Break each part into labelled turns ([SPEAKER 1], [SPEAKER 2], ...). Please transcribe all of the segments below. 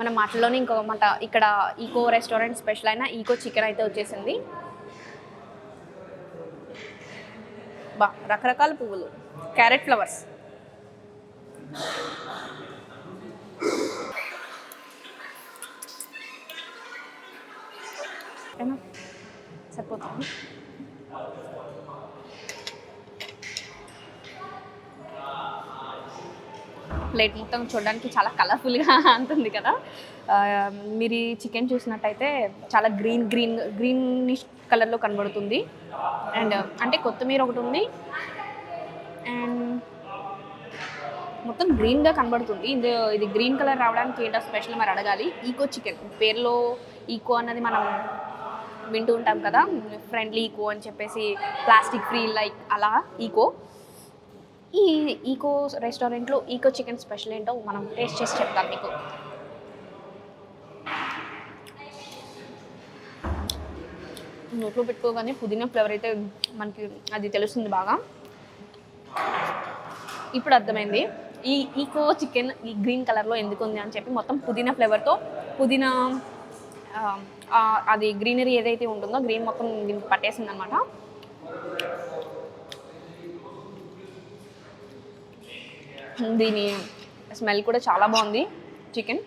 [SPEAKER 1] మన మాటల్లోనే ఇంకో మాట ఇక్కడ ఈకో రెస్టారెంట్ స్పెషల్ అయిన ఈకో చికెన్ అయితే వచ్చేసింది. బా రకరకాల పువ్వులు క్యారెట్ ఫ్లవర్స్. సరిపోతుంది? ప్లేట్ మొత్తం చూడడానికి చాలా కలర్ఫుల్గా ఉంటుంది కదా. మీరు ఈ చికెన్ చూసినట్టయితే చాలా గ్రీన్ గ్రీన్ గ్రీనిష్ కలర్లో కనబడుతుంది. అండ్ అంటే కొత్తిమీర ఒకటి ఉంది. అండ్ మొత్తం గ్రీన్గా కనబడుతుంది. ఇది ఇది గ్రీన్ కలర్ రావడానికి ఏంటో స్పెషల్ మరి అడగాలి. ఈకో చికెన్ పేర్లో ఈకో అన్నది మనం వింటూ ఉంటాం కదా. ఫ్రెండ్లీ ఈకో అని చెప్పేసి ప్లాస్టిక్ ఫ్రీ లైక్ అలా ఈకో ఈ ఈకో రెస్టారెంట్లో ఈకో చికెన్ స్పెషల్ ఏంటో మనం టేస్ట్ చేసి చెప్తాం మీకు. నోట్లో పెట్టుకోగానే పుదీనా ఫ్లేవర్ అయితే మనకి అది తెలుస్తుంది బాగా. ఇప్పుడు అర్థమైంది. ఈ ఈకో చికెన్ ఈ గ్రీన్ కలర్లో ఎందుకు ఉంది అని చెప్పి మొత్తం పుదీనా ఫ్లేవర్తో పుదీనా అది గ్రీనరీ ఏదైతే ఉంటుందో గ్రీన్ మొత్తం దీనికి అనమాట దీని స్మెల్ కూడా చాలా బాగుంది. చికెన్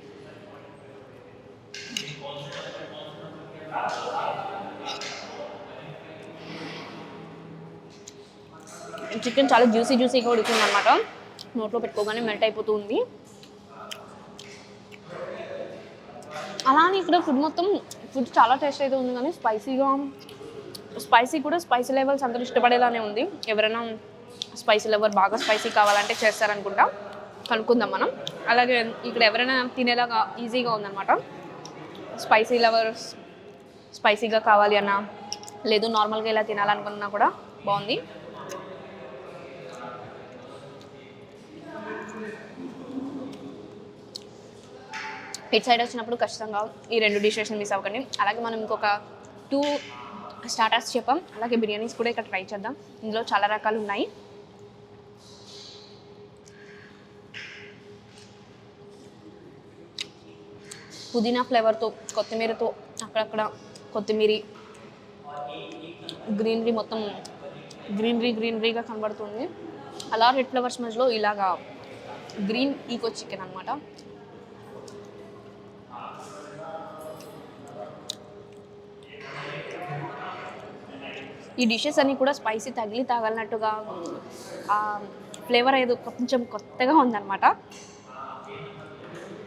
[SPEAKER 1] చికెన్ చాలా జ్యూసీ జ్యూసీగా ఉడికింది అనమాట నోట్లో పెట్టుకోగానే మెల్ట్ అయిపోతూ ఉంది అలానే ఇక్కడ ఫుడ్ మొత్తం ఫుడ్ చాలా టేస్ట్ అయితే ఉంది కానీ స్పైసీగా స్పైసీ కూడా స్పైసీ లెవెల్స్ అందరూ ఇష్టపడేలానే ఉంది. ఎవరైనా స్పైసీ లవర్ బాగా స్పైసీ కావాలంటే చేస్తారనుకుంటా. కనుక్కుందాం మనం. అలాగే ఇక్కడ ఎవరైనా తినేలాగా ఈజీగా ఉందన్నమాట. స్పైసీ లవర్స్ స్పైసీగా కావాలి అన్నా లేదు నార్మల్గా ఇలా తినాలనుకున్నా కూడా బాగుంది. ఇటు సైడ్ వచ్చినప్పుడు ఖచ్చితంగా ఈ రెండు డిషెస్ని మిస్ అవ్వకండి. అలాగే మనం ఇంకొక టూ స్టార్టర్స్ చెప్పాం. అలాగే బిర్యానీస్ కూడా ఇక్కడ ట్రై చేద్దాం. ఇందులో చాలా రకాలు ఉన్నాయి. పుదీనా ఫ్లేవర్తో కొత్తిమీరతో అక్కడక్కడ కొత్తిమీర గ్రీనరీ మొత్తం గ్రీనరీ గ్రీనరీగా కనబడుతుంది. అలా రెడ్ ఫ్లవర్స్ మధ్యలో ఇలాగా గ్రీన్ ఈకో చికెన్ అనమాట ఈ డిషెస్ అన్నీ కూడా స్పైసీ తగిలి తగలినట్టుగా ఫ్లేవర్ ఏదో కొంచెం కొత్తగా ఉందన్నమాట.